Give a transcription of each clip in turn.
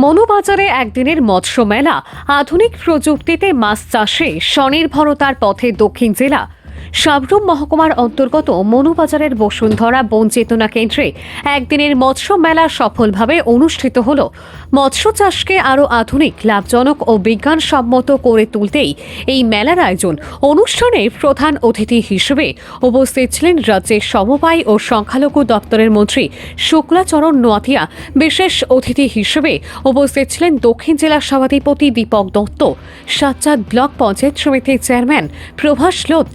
মনুবাজারে একদিনের মৎস্য মেলা আধুনিক প্রযুক্তিতে মাছ চাষে স্বনির্ভরতার পথে দক্ষিণ জেলা সাবরুম মহকুমার অন্তর্গত মনুবাজারের বসুন্ধরা বন চেতনা কেন্দ্রে একদিনের মৎস্য মেলা সফলভাবে অনুষ্ঠিত হল। মৎস্য চাষকে আরও আধুনিক, লাভজনক ও বিজ্ঞানসম্মত করে তুলতেই এই মেলার আয়োজন অনুষ্ঠানে প্রধান অতিথি হিসেবে উপস্থিত ছিলেন রাজ্যের সমবায় ও সংখ্যালঘু দপ্তরের মন্ত্রী শুক্লাচরণ নোয়াতিয়া। বিশেষ অতিথি হিসেবে উপস্থিত ছিলেন দক্ষিণ জেলা সভাধিপতি দীপক দত্ত সাতচাঁদ ব্লক পঞ্চায়েত সমিতির চেয়ারম্যান প্রভাস লোধ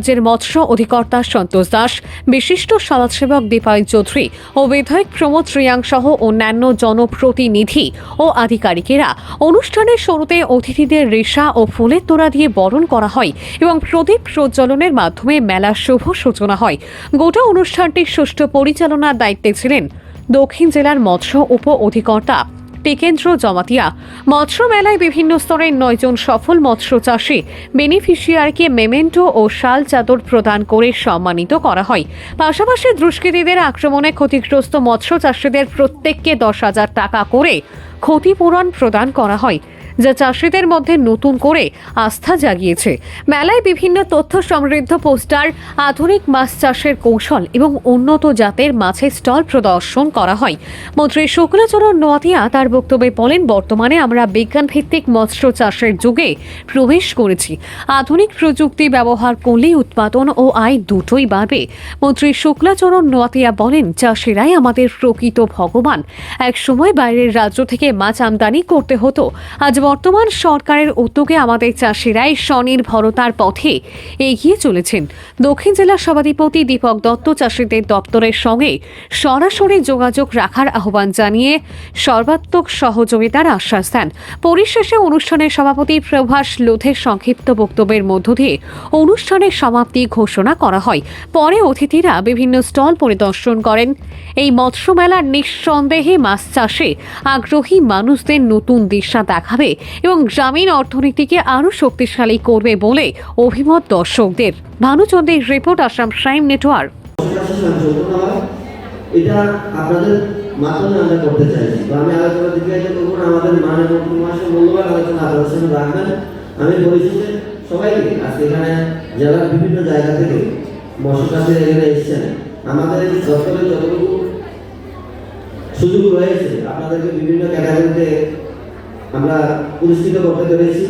রাজ্যের মৎস্য অধিকর্তা সন্তোষ দাস, বিশিষ্ট সমাজসেবক দীপায়ন চৌধুরী ও বিধায়ক প্রমোদ রিয়াং সহ অন্যান্য জনপ্রতিনিধি ও আধিকারিকেরা অনুষ্ঠানের শুরুতে অতিথিদের রেশা ও ফুলের তোড়া দিয়ে বরণ করা হয় এবং প্রদীপ প্রজ্বলনের মাধ্যমে মেলার শুভ সূচনা হয়। গোটা অনুষ্ঠানটির সুষ্ঠু পরিচালনার দায়িত্বে ছিলেন দক্ষিণ জেলার মৎস্য উপ অধিকর্তা টিকেন্দ্র জমাতিয়া। মৎস্য মেলায় বিভিন্ন স্তরের নয়জন সফল মৎস্য চাষী বেনিফিশিয়ারকে মেমেন্টো ও শাল চাদর প্রদান করে সম্মানিত করা হয়। পাশাপাশি দুষ্কৃতীদের আক্রমণে ক্ষতিগ্রস্ত মৎস্য চাষীদের প্রত্যেককে দশ হাজার টাকা করে ক্ষতিপূরণ প্রদান করা হয়। যা চাষিদের মধ্যে নতুন করে আস্থা জাগিয়েছে। মেলায় বিভিন্ন তথ্য সমৃদ্ধ পোস্টার, আধুনিক মাছ চাষের কৌশল এবং উন্নত জাতের মাছের স্টল প্রদর্শন করা হয়। মন্ত্রী শুক্লাচরণ নোয়াতিয়া তার বক্তব্যে বলেন, বর্তমানে আমরা বিজ্ঞানভিত্তিক মৎস্য চাষের যুগে প্রবেশ করেছি। আধুনিক প্রযুক্তি ব্যবহার করলেই উৎপাদন ও আয় দুটোই বাড়বে। মন্ত্রী শুক্লাচরণ নোয়াতিয়া বলেন, চাষিরাই আমাদের প্রকৃত ভগবান। এক সময় বাইরের রাজ্য থেকে মাছ আমদানি করতে হতো। আজ বর্তমান সরকারের উদ্যোগে আমাদের চাষিরাই স্বনির্ভরতার পথে এগিয়ে চলেছেন। দক্ষিণ জেলা সভাধিপতি দীপক দত্ত চাষিদের দপ্তরের সঙ্গে সরাসরি যোগাযোগ রাখার আহ্বান জানিয়ে সর্বাত্মক সহযোগিতার আশ্বাস দেন। পরিশেষে অনুষ্ঠানের সভাপতি প্রভাস লোধের সংক্ষিপ্ত বক্তব্যের মধ্য দিয়ে অনুষ্ঠানের সমাপ্তি ঘোষণা করা হয়। পরে অতিথিরা বিভিন্ন স্টল পরিদর্শন করেন। এই মৎস্য মেলার নিঃসন্দেহে মাছ চাষে আগ্রহী মানুষদের নতুন দিশা দেখাবে এবং গ্রামীণ অর্থনীতিকে আরও শক্তিশালী করবে বলে অভিমত দর্শকদের। ভানুচন্দ্রের রিপোর্ট, আসাম প্রাইম নেটওয়ার্ক। এটা আপনাদের মাধ্যমে আমরা করতে চাইছি। তো আমি আলোচনা আমাদের মানে আলোচনা রাখবেন। আমি সবাইকে আজকে এখানে জেলার বিভিন্ন জায়গা থেকে এখানে আমাদের দপ্তরে যতটুকু সুযোগ রয়েছে, আপনাদেরকে বিভিন্ন ক্যাটাগরিতে আমরা পুরস্কৃত করতে পেরেছি।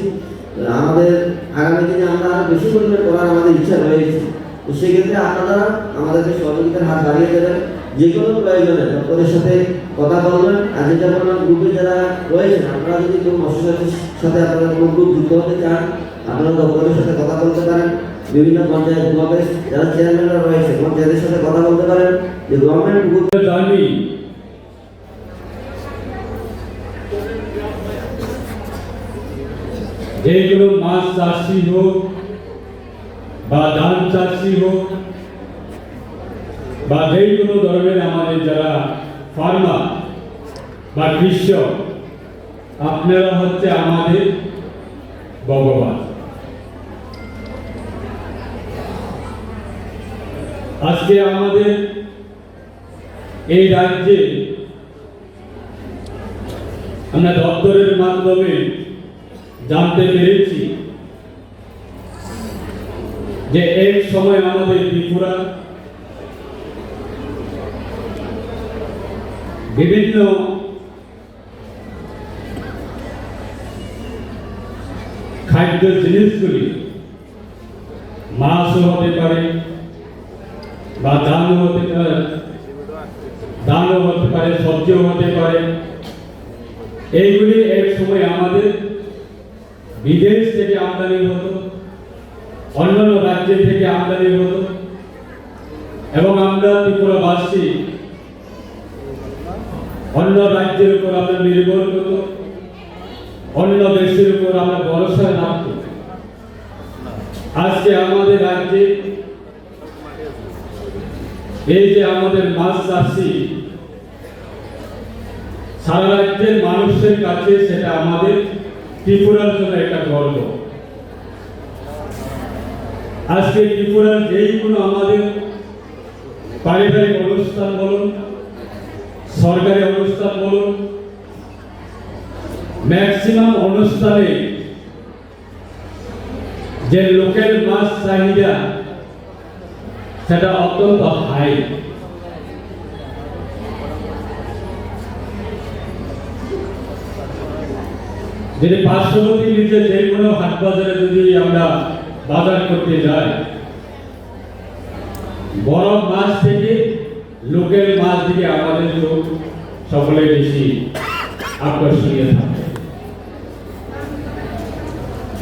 আমাদের আগামী দিনে আমরা আরও বেশি পরিমাণে করার আমাদের ইচ্ছা রয়েছে। তো সেক্ষেত্রে আপনারা আমাদেরকে সহযোগিতার হাত বাড়িয়ে দেবেন। যে কোনো প্রয়োজনে দপ্তরের সাথে কথা বলবেন। আর যেটা বললাম গ্রুপে যারা রয়েছেন, আপনারা যদি কেউ মৎস্যচাষীর সাথে আপনারা কোনো গ্রুপ যুক্ত হতে চান, আপনারা দপ্তরের সাথে কথা বলতে পারেন। বিভিন্ন পঞ্চায়েত ব্লকের যারা চেয়ারম্যানরা রয়েছে, পঞ্চায়েতের সাথে কথা বলতে পারেন। যে গভর্নমেন্ট যেগুলো মাছ চাষি হোক বা ধান চাষি হোক, বা যে কোনো ধরনের আমাদের যারা ফার্মার বা কৃষক, আপনারা হচ্ছে আমাদের ভগবান। আজকে আমাদের এই রাজ্যে আমরা দপ্তরের মাধ্যমে জানতে পেরেছি যে এক সময় আমাদের ত্রিপুরা বিভিন্ন খাদ্য জিনিসগুলি মাছও হতে পারে বা ধানও হতে পারে, ধানও হতে পারে, সবজিও হতে পারে। এইগুলি এক সময় আমাদের বিদেশ থেকে আমদানি হতো, অন্যান্য রাজ্য থেকে আমদানি হতো, এবং আমরা ত্রিপুরাবাসী, অন্য রাজ্যের উপর আমরা নির্ভর করত, অন্য দেশের উপর আমরা ভরসা রাখত। আজকে আমাদের রাজ্যে এই যে আমাদের মাছ চাষি সারা রাজ্যের মানুষের কাছে সেটা আমাদের ত্রিপুরার জন্য একটা গর্ব। আজকে ত্রিপুরার যেই কোনো আমাদের পারিবারিক অনুষ্ঠান বলুন, সরকারি অনুষ্ঠান বলুন ম্যাক্সিমাম অনুষ্ঠানে যে লোকের মাছ চাহিদা, সেটা অত্যন্ত হাই যদি পার্শ্ববর্তী নিজে যে কোনো হাট বাজারে যদি আমরা বাজার করতে যাই, বড় মাছ থেকে লোকের মাছ দিকে আমাদের লোক সকলে বেশি আকর্ষণীয় থাকে।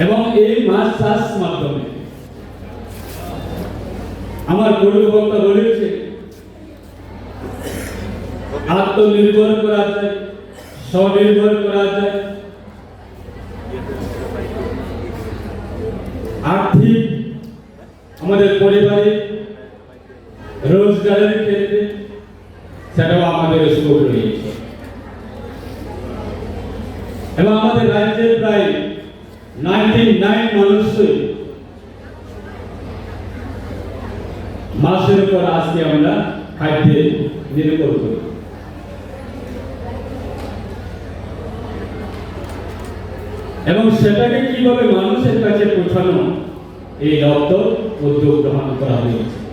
এবং এই মাছ চাষ মাধ্যমে আমার গুরু বক্তা বলেছে আত্মনির্ভর করা যায়, স্বনির্ভর করা যায় আর্থিক, আমাদের পরিবারে রোজগারের ক্ষেত্রে সেটাও আমাদের স্কোপ রয়েছে। এবং আমাদের রাজ্যের প্রায় নাইনটি নাইন মানুষই মাসের উপর আজকে আমরা খাদ্যে নির্ভর করি এবং সেটাকে কীভাবে মানুষের কাছে পৌঁছানো এই দপ্তর উদ্যোগ গ্রহণ করা হয়েছে।